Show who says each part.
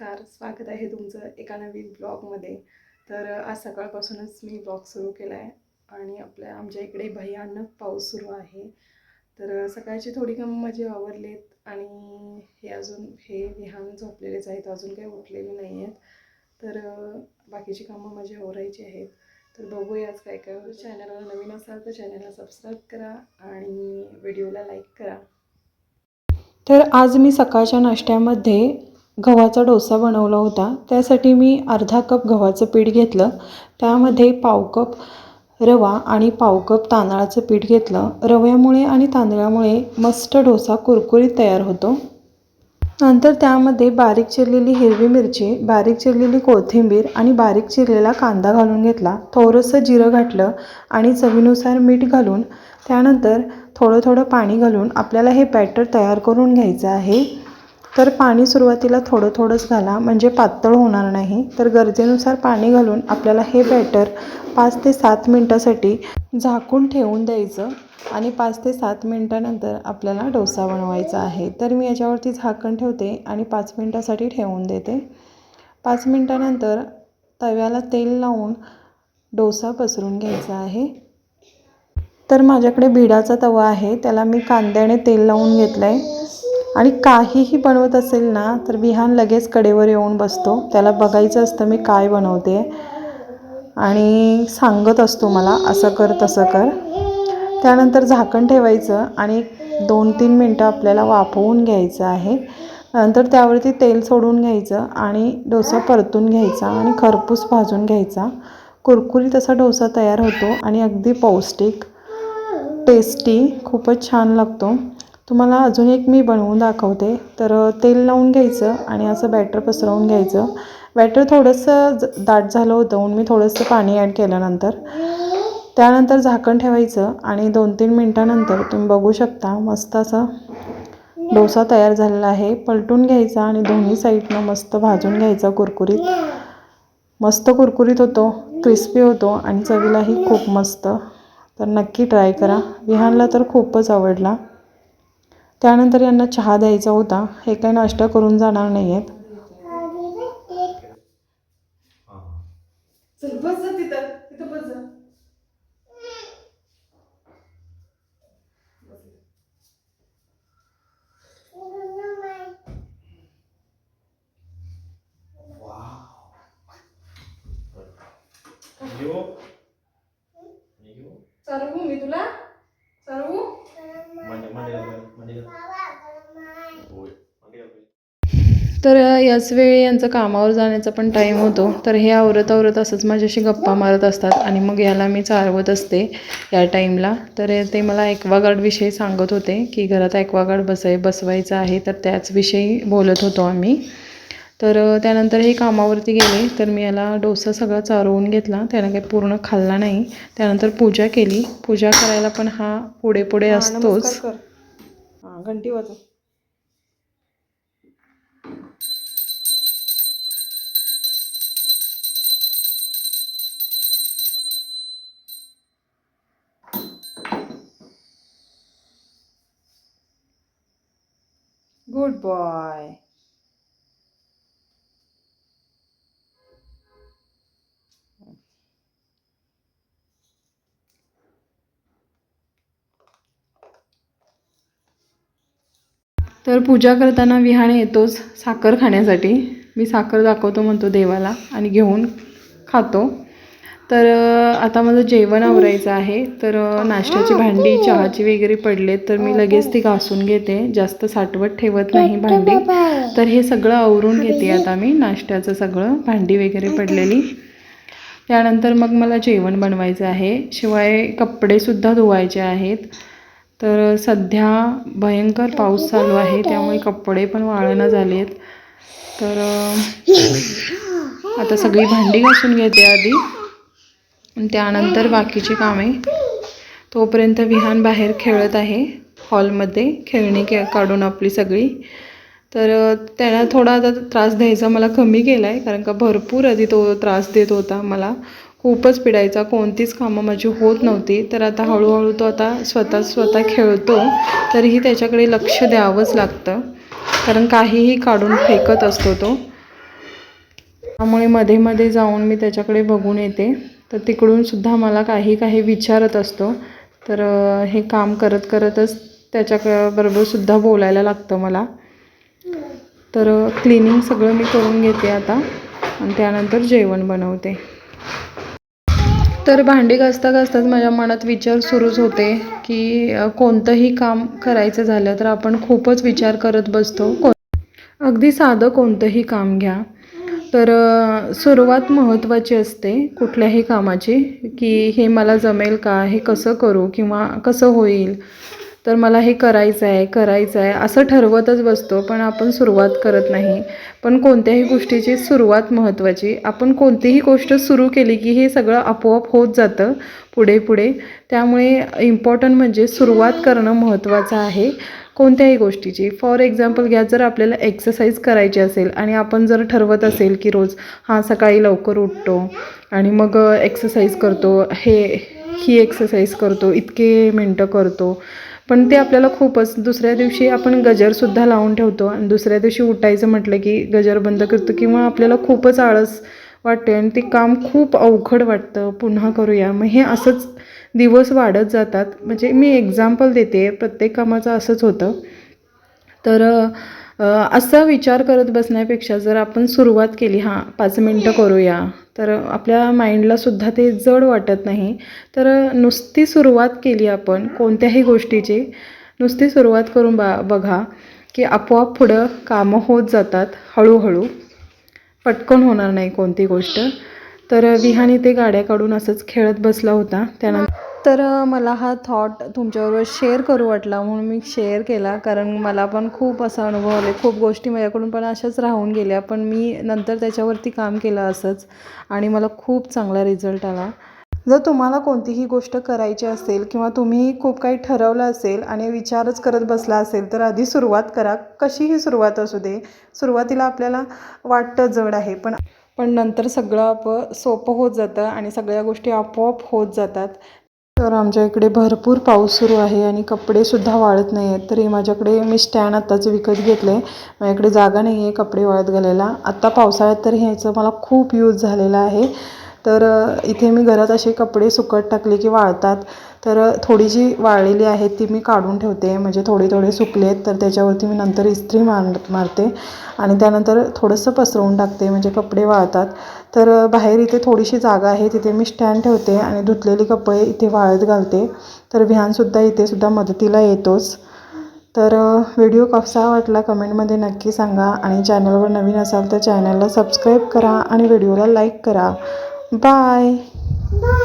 Speaker 1: नमस्कार स्वागत आहे तुमचं एका नवीन ब्लॉगमध्ये तर आज सकाळपासूनच मी ब्लॉग सुरू केला आहे आणि आपल्या आमच्या इकडे भयानक पाऊस सुरू आहे. तर सकाळची थोडी कामं माझी आवरलेत आणि हे अजून हे विहान झोपलेलेच आहेत अजून काही उठलेले नाही आहेत तर बाकीची कामं माझी आवरायची आहेत. तर बघूया आज काय काय होतं. चॅनलला नवीन असाल तर चॅनलला सबस्क्राईब करा आणि व्हिडिओला लाईक करा. तर आज मी सकाळच्या नाश्त्यामध्ये गव्हाचा डोसा बनवला होता. त्यासाठी मी अर्धा कप गव्हाचं पीठ घेतलं. त्यामध्ये पाव कप रवा आणि पाव कप तांदळाचं पीठ घेतलं. रव्यामुळे आणि तांदळामुळे मस्त डोसा कुरकुरीत तयार होतो. नंतर त्यामध्ये बारीक चिरलेली हिरवी मिरची बारीक चिरलेली कोथिंबीर आणि बारीक चिरलेला कांदा घालून घेतला. थोडंसं जिरं घातलं आणि चवीनुसार मीठ घालून त्यानंतर थोडं थोडं पाणी घालून आपल्याला हे बॅटर तयार करून घ्यायचं आहे. तर पाणी सुरुवातीला थोडं थोडंच घाला म्हणजे पातळ होणार नाही. तर गरजेनुसार पाणी घालून आपल्याला हे बॅटर पाच ते सात मिनटासाठी झाकून ठेवून द्यायचं आणि पाच ते सात मिनटानंतर आपल्याला डोसा बनवायचा आहे. तर मी याच्यावरती झाकण ठेवते आणि पाच मिनटासाठी ठेवून देते. पाच मिनटानंतर तव्याला तेल लावून डोसा पसरून घ्यायचा आहे. तर माझ्याकडे भिडाचा तवा आहे त्याला मी कांद्याने तेल लावून घेतलं आहे आणि काहीही बनवत असेल ना तर विहान लगेच कडेवर येऊन बसतो. त्याला बघायचं असतं मी काय बनवते. आणि सांगत असतो मला असं कर तसं कर. त्यानंतर झाकण ठेवायचं आणि दोन तीन मिनटं आपल्याला वाफवून घ्यायचं आहे. नंतर त्यावरती तेल सोडून घ्यायचं आणि डोसा परतून घ्यायचा आणि खरपूस भाजून घ्यायचा. कुरकुरीत असा डोसा तयार होतो आणि अगदी पौष्टिक टेस्टी खूपच छान लागतो. तुम्हाला अजून एक मी बनवून दाखवते. तर तेल लावून घ्यायचं आणि असं बॅटर पसरवून घ्यायचं. बॅटर थोडंसं ज दाट झालं होतं म्हणून मी थोडंसं पाणी ॲड केल्यानंतर. त्यानंतर झाकण ठेवायचं आणि दोन तीन मिनटानंतर तुम्ही बघू शकता मस्त असं डोसा तयार झालेला आहे. पलटून घ्यायचा आणि दोन्ही साईडनं मस्त भाजून घ्यायचा कुरकुरीत. मस्त कुरकुरीत होतो क्रिस्पी होतो आणि चवीलाही खूप मस्त. तर नक्की ट्राय करा. विहानला तर खूपच आवडला. त्यानंतर यांना चहा द्यायचा होता. हे काही नाश्ता करून जाणार नाही आहेत चल बस जा तिथं तिथं बस जा
Speaker 2: घेऊ मी घेऊ
Speaker 1: चालवू मी तुला चालवू
Speaker 2: मांडे मांडे घाल मांडे घाल होय मांडे घाल
Speaker 1: तर याच वेळी यांचं कामावर जाण्याचा पण टाईम होतो. तर हे आवरत आवरत असंच माझ्याशी गप्पा मारत असतात आणि मग याला मी चालवत असते या टाईमला तर ते मला ॲक्वागार्डविषयी सांगत होते की घरात ॲक्वागार्ड बसाय बसवायचं आहे तर त्याच विषयी बोलत होतो आम्ही. तर त्यानंतर हे कामावरती गेले. तर मी याला डोसा सगळा चारवून घेतला. त्यानं काही पूर्ण खाल्ला नाही. त्यानंतर पूजा केली. पूजा करायला पण हा पुढे पुढे असतोच. हां घंटी वाजव. गुड बॉय तर पूजा करताना विहाणे येतोच साखर खाण्यासाठी. मी साखर दाखवतो म्हणतो देवाला आणि घेऊन खातो. तर आता माझं जेवण आवरायचं आहे. तर नाश्त्याची भांडी चहाची वगैरे पडलेत तर मी लगेच ती घासून घेते. जास्त साठवत ठेवत नाही भांडी. तर हे सगळं आवरून घेते आता मी नाश्त्याचं सगळं भांडी वगैरे पडलेली. त्यानंतर मग मला जेवण बनवायचं आहे. शिवाय कपडेसुद्धा धुवायचे आहेत. तर सध्या भयंकर पाऊस चालू आहे. त्यामुळे कपडे पण वाळणं झाले आहेत तर आता सगळी भांडी घासून घेते आधी. त्यानंतर बाकीची कामे. तोपर्यंत विहान बाहेर खेळत आहे. हॉलमध्ये खेळणी के काढून आपली सगळी. तर त्याला थोडा आता त्रास द्यायचा मला कमी केला आहे कारण का भरपूर आधी तो त्रास देत होता मला. खूपच पिडायचा कोणतीच कामं माझी होत नव्हती. तर आता हळूहळू तो आता स्वतः स्वतः खेळतो. तरीही त्याच्याकडे लक्ष द्यावंच लागतं. कारण काहीही काढून फेकत असतो तो. त्यामुळे मध्ये मध्ये जाऊन मी त्याच्याकडे बघून येते. तर तिकडूनसुद्धा मला काही काही विचारत असतो. तर हे काम करत करतच त्याच्या बरोबरसुद्धा बोलायला लागतं मला. तर क्लिनिंग सगळं मी करून घेते आता आणि त्यानंतर जेवण बनवते. तर भांडी घासता घासताच माझ्या मनात विचार सुरूच होते की कोणतंही काम करायचं झालं तर आपण खूपच विचार करत बसतो. को अगदी साधं कोणतंही काम घ्या. तर सुरुवात महत्त्वाची असते कुठल्याही कामाची की हे मला जमेल का हे कसं करू किंवा कसं होईल? तर मला हे करायचं आहे करायचं आहे असं ठरवतच बसतो पण आपण सुरुवात करत नाही. पण कोणत्याही गोष्टीची सुरुवात महत्त्वाची. आपण कोणतीही गोष्ट सुरू केली की हे सगळं आपोआप होत जातं पुढे पुढे त्यामुळे इम्पॉर्टंट म्हणजे सुरुवात करणं महत्त्वाचं आहे. कोणत्याही गोष्टीची. फॉर एक्झाम्पल घ्या जर आपल्याला एक्सरसाइज करायची असेल आणि आपण जर ठरवत असेल की रोज हां सकाळी लवकर उठतो आणि मग एक्सरसाइज करतो हे ही एक्सरसाइज करतो इतके मिनटं करतो पण ते आपल्याला खूपच दुसऱ्या दिवशी आपण गजरसुद्धा लावून ठेवतो आणि दुसऱ्या दिवशी उठायचं म्हटलं की गजर बंद करतो किंवा आपल्याला खूपच आळस वाटते आणि ते काम खूप अवघड वाटतं. पुन्हा करूया. मग हे असंच दिवस वाढत जातात. म्हणजे मी एक्झाम्पल देते. प्रत्येक कामाचं असंच होतं. तर असा विचार करत बसण्यापेक्षा जर आपण सुरुवात केली हां पाच मिनटं करूया तर आपल्या माइंडला सुद्धा ते जड वाटत नाही. तर नुसती सुरुवात केली आपण कोणत्याही गोष्टीची नुसती सुरुवात करून बा बघा की आपोआप पुढं कामं होत जातात हळूहळू. पटकन होणार नाही कोणती गोष्ट. तर विहानी ते गाड्या काढून असंच खेळत बसला होता. त्यानंतर तर मला हा थॉट तुमच्याबरोबर शेअर करू वाटला म्हणून मी शेअर केला. कारण मला पण खूप असा अनुभव आले खूप गोष्टी माझ्याकडून पण अशाच राहून गेल्या. पण मी नंतर त्याच्यावरती काम केलं असंच. आणि मला खूप चांगला रिझल्ट आला. जर तुम्हाला कोणतीही गोष्ट करायची असेल किंवा तुम्ही खूप काही ठरवलं असेल आणि विचारच करत बसला असेल तर आधी सुरुवात करा. कशीही सुरुवात असू दे. सुरुवातीला आपल्याला वाटतं जड आहे पण पण नंतर सगळं आप सोपं होत जातं आणि सगळ्या गोष्टी आपोआप होत जातात. तर आमच्या इकडे भरपूर पाऊस सुरू आहे आणि कपडेसुद्धा वाळत नाही आहेत तरी माझ्याकडे मी स्टँड आत्ताच विकत घेतले. माझ्याकडे जागा नाही आहे कपडे वाळत घालायला. आत्ता पावसाळ्यात तर ह्याचं मला खूप यूज झालेला आहे. तर इथे मी घरात असे कपडे सुकत टाकले की वाळतात. तर थोडी जी वाळलेली आहेत ती मी काढून ठेवते. म्हणजे थोडे थोडे सुकलेत तर त्याच्यावरती मी नंतर इस्त्री मार मारते. आणि त्यानंतर थोडंसं पसरवून टाकते म्हणजे कपडे वाळतात. तर बाहेर इथे थोडीशी जागा आहे तिथे मी स्टँड ठेवते आणि धुतलेले कपडे इथे वाळत घालते. तर विहानसुद्धा इथेसुद्धा मदतीला येतोच. तर व्हिडिओ कसा वाटला कमेंटमध्ये नक्की सांगा आणि चॅनलवर नवीन असाल तर चॅनलला सबस्क्राईब करा आणि व्हिडिओला लाईक करा. Bye. Bye.